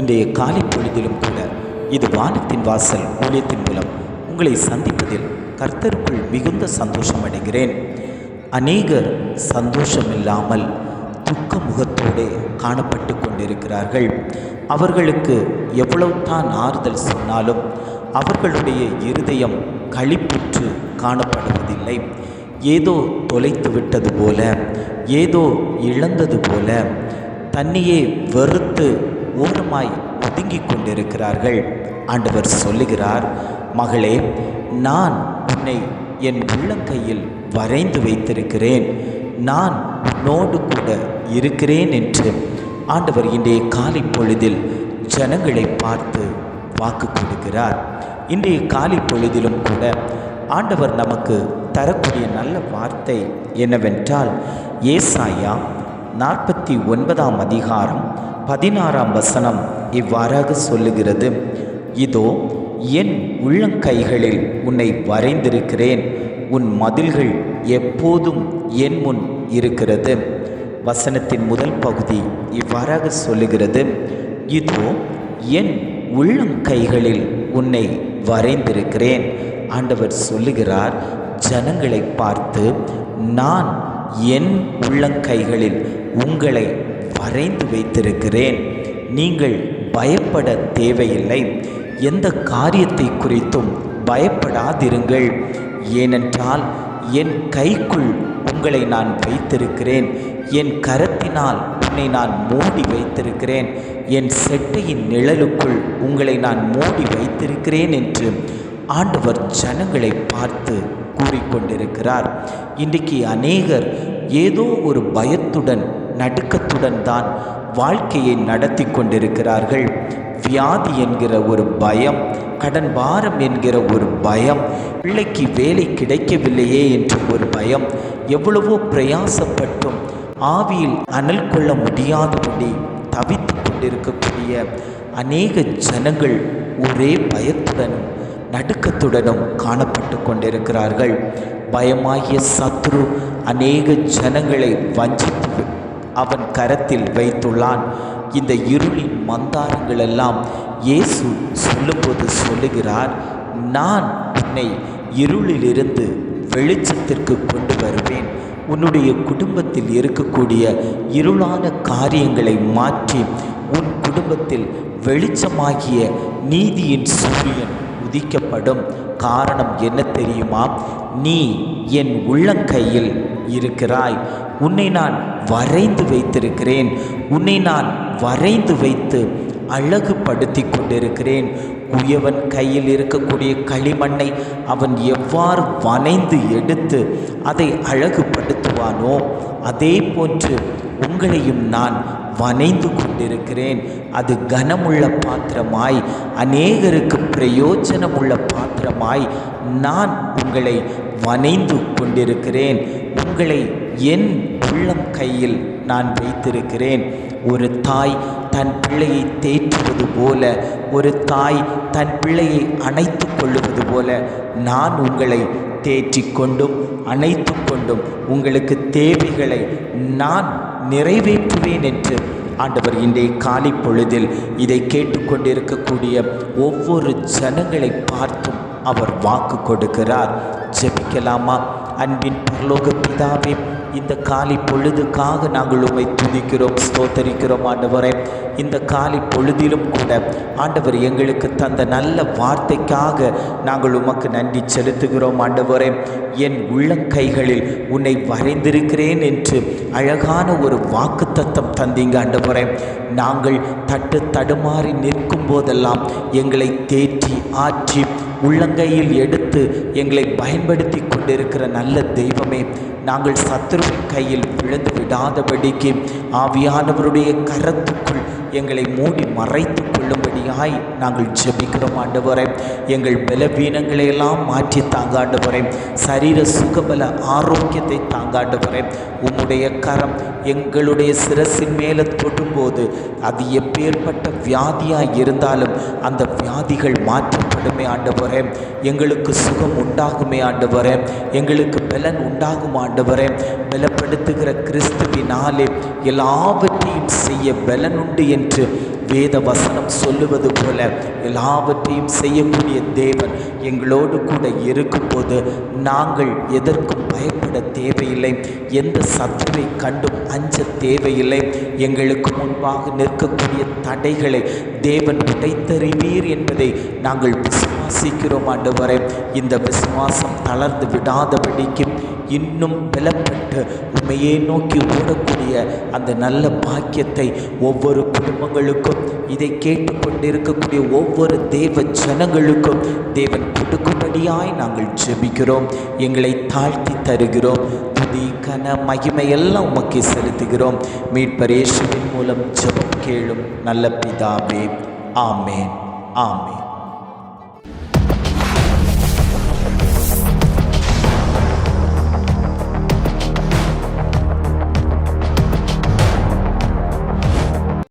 இன்றைய காலை பொழுதிலும் கூட இது வானத்தின் வாசல் ஊழியத்தின் மூலம் உங்களை சந்திப்பதில் கர்த்தருக்குள் மிகுந்த சந்தோஷம் அடைகிறேன். அநேகர் சந்தோஷமில்லாமல் துக்க முகத்தோடு காணப்பட்டு கொண்டிருக்கிறார்கள். அவர்களுக்கு எவ்வளவு தான் ஆறுதல் சொன்னாலும் அவர்களுடைய இருதயம் களிப்புற்று காணப்படுவதில்லை. ஏதோ தொலைத்து விட்டது போல ஏதோ இழந்தது போல தன்னையே வெறுத்து ஓரமாய் ஒதுங்கிக் கொண்டிருக்கிறார்கள். ஆண்டவர் சொல்லுகிறார் மகளே நான் உன்னை என் உள்ளங்கையில் வரைந்து வைத்திருக்கிறேன். நான் உன்னோடு கூட இருக்கிறேன் என்று ஆண்டவர் இன்றைய காலை பொழுதில் ஜனங்களை பார்த்து வாக்கு கொடுக்கிறார். இன்றைய காலை பொழுதிலும் கூட ஆண்டவர் நமக்கு தரக்கூடிய நல்ல வார்த்தை என்னவென்றால் ஏசாயா நாற்பத்தி ஒன்பதாம் அதிகாரம் பதினாறாம் வசனம் இவ்வாறாக சொல்லுகிறது. இதோ என் உள்ளங்கைகளில் உன்னை வரைந்திருக்கிறேன். உன் மதில்கள் எப்போதும் என் முன் இருக்கிறது. வசனத்தின் முதல் பகுதி இவ்வாறாக சொல்லுகிறது. இதோ என் உள்ளங்கைகளில் உன்னை வரைந்திருக்கிறேன். ஆண்டவர் சொல்லுகிறார் ஜனங்களை பார்த்து நான் என் உள்ளங்கைகளில் உங்களை வரைந்து வைத்திருக்கிறேன். நீங்கள் பயப்பட தேவையில்லை. எந்த காரியத்தை குறித்தும் பயப்படாதிருங்கள். ஏனென்றால் என் கைக்குள் உங்களை நான் வைத்திருக்கிறேன். என் கரத்தினால் உன்னை நான் மூடி வைத்திருக்கிறேன். என் செட்டையின் நிழலுக்குள் உங்களை நான் மூடி வைத்திருக்கிறேன் என்று ஆண்டவர் ஜனங்களை பார்த்து கூறிக்கொண்டிருக்கிறார். இன்றைக்கு அநேகர் ஏதோ ஒரு பயத்துடன் நடுக்கத்துடன் தான் வாழ்க்கையை நடத்தி கொண்டிருக்கிறார்கள். வியாதி என்கிற ஒரு பயம் கடன் பாரம் என்கிற ஒரு பயம் பிள்ளைக்கு வேலை கிடைக்கவில்லையே என்ற ஒரு பயம் எவ்வளவோ பிரயாசப்பட்டும் ஆவியில் அனல் கொள்ள முடியாதபடி தவித்து கொண்டிருக்கக்கூடிய அநேக ஜனங்கள் ஒரே பயத்துடனும் நடுக்கத்துடனும் காணப்பட்டு கொண்டிருக்கிறார்கள். பயமாகிய சத்ரு அநேக ஜனங்களை வஞ்சித்து அவன் கரத்தில் வைத்துள்ளான். இந்த இருளின் மந்தாரங்கள் எல்லாம் இயேசு சொல்லும்போது சொல்லுகிறார் நான் உன்னை இருளிலிருந்து வெளிச்சத்திற்கு கொண்டு வருவேன். உன்னுடைய குடும்பத்தில் இருக்கக்கூடிய இருளான காரியங்களை மாற்றி உன் குடும்பத்தில் வெளிச்சமாகிய நீதியின் சூரியன் குதிக்கப்படும் காரணம் என்ன தெரியுமா? நீ என் உள்ளங்கையில் இருக்கிறாய். உன்னை நான் வரைந்து வைத்திருக்கிறேன். உன்னை நான் வரைந்து வைத்து அழகுபடுத்தி கொண்டிருக்கிறேன். குயவன் கையில் இருக்கக்கூடிய களிமண்ணை அவன் எவ்வாறு வனைந்து எடுத்து அதை அழகுபடுத்துவானோ அதே போன்று உங்களையும் நான் வனைந்து கொண்டிருக்கிறேன் அது கனமுள்ள பாத்திரமாய் அநேகருக்கு பிரயோஜனமுள்ள பாத்திரமாய் நான் உங்களை வனைந்து கொண்டிருக்கிறேன் உங்களை என் உள்ளம் கையில் நான் வைத்திருக்கிறேன். ஒரு தாய் தன் பிள்ளையை தேற்றுவது போல ஒரு தாய் தன் பிள்ளையை அணைத்து கொள்ளுவது போல நான் உங்களை தேற்றிக்கொண்டும் அணைத்து கொண்டும் உங்களுக்கு தேவைகளை நான் நிறைவேற்றுவேன் என்று ஆண்டவர் இன்றைய காலை பொழுதில் இதை கேட்டுக்கொண்டிருக்கக்கூடிய ஒவ்வொரு ஜனங்களை பார்த்தும் அவர் வாக்கு கொடுக்கிறார். ஜெபிக்கலாமா? அன்பின் பரலோக பிதாவே இந்த காலை பொழுதுக்காக நாங்கள் உம்மை துதிக்கிறோம் ஸ்தோத்தரிக்கிறோம் ஆண்டவரே. இந்த காலை பொழுதிலும் கூட ஆண்டவர் எங்களுக்கு தந்த நல்ல வார்த்தைக்காக நாங்கள் உமக்கு நன்றி செலுத்துகிறோம். ஆண்டவரே என் உள்ளங்கைகளில் உன்னை வரைந்திருக்கிறேன் என்று அழகான ஒரு வாக்கு தத்தம் தந்தீங்க ஆண்டவரே. நாங்கள் தட்டு தடுமாறி நிற்கும் போதெல்லாம் எங்களை தேற்றி ஆற்றி உள்ளங்கையில் எடுத்து எங்களை பயன்படுத்தி கொண்டிருக்கிற நல்ல தெய்வமே நாங்கள் சத்ருவின் கையில் விழுந்து விடாதபடிக்கு ஆவியானவருடைய கரத்துக்குள் எங்களை மூடி மறைத்து கொள்ளும்படியாய் நாங்கள் ஜெபிக்கிறோம் ஆண்டவரே. எங்கள் பலவீனங்களை எல்லாம் மாற்றி தாங்காண்டவரே சரீர சுகபல ஆரோக்கியத்தை தாங்காண்டவரே உம்முடைய கரம் எங்களுடைய சிரசின் மேலே தொடும்போது அது எப்பேற்பட்ட வியாதியாக இருந்தாலும் அந்த வியாதிகள் மாற்றப்படுமே ஆண்டவரே. எங்களுக்கு சுகம் உண்டாகுமே ஆண்டவரே. எங்களுக்கு பலன் உண்டாகும் ஆண்டவரே. பலப்படுத்துகிற கிறிஸ்துவினாலே எல்லாவற்றையும் செய்ய பலனுண்டு என்று வேத வசனம் சொல்லுவது போல எல்லாவற்றையும் செய்யக்கூடிய தேவன் எங்களோடு கூட இருக்கும்போது நாங்கள் எதற்கும் பயப்பட தேவையில்லை. எந்த சத்துரை கண்டும் அஞ்ச தேவையில்லை. எங்களுக்கு முன்பாக நிற்கக்கூடிய தடைகளை தேவன் உடைத்தறிவீர் என்பதை நாங்கள் விசுவாசிக்கிறோம் ஆண்டவரே. இந்த விசுவாசம் தளர்ந்து விடாதபடிக்கு இன்னும் பலப்பட்டு உண்மையே நோக்கி ஓடக்கூடிய அந்த நல்ல பாக்கியத்தை ஒவ்வொரு குடும்பங்களுக்கும் இதை கேட்டுக்கொண்டிருக்கக்கூடிய ஒவ்வொரு தேவ ஜனங்களுக்கும் தேவன் கொடுக்கும்படியாய் நாங்கள் ஜெபிக்கிறோம். எங்களை தாழ்த்தி தருகிறோம். துதி கன மகிமையெல்லாம் உமக்கு செலுத்துகிறோம். மீட்பரேசுவின் மூலம் ஜெபம் கேளும் நல்ல பிதாவே. ஆமேன். ஆமேன்.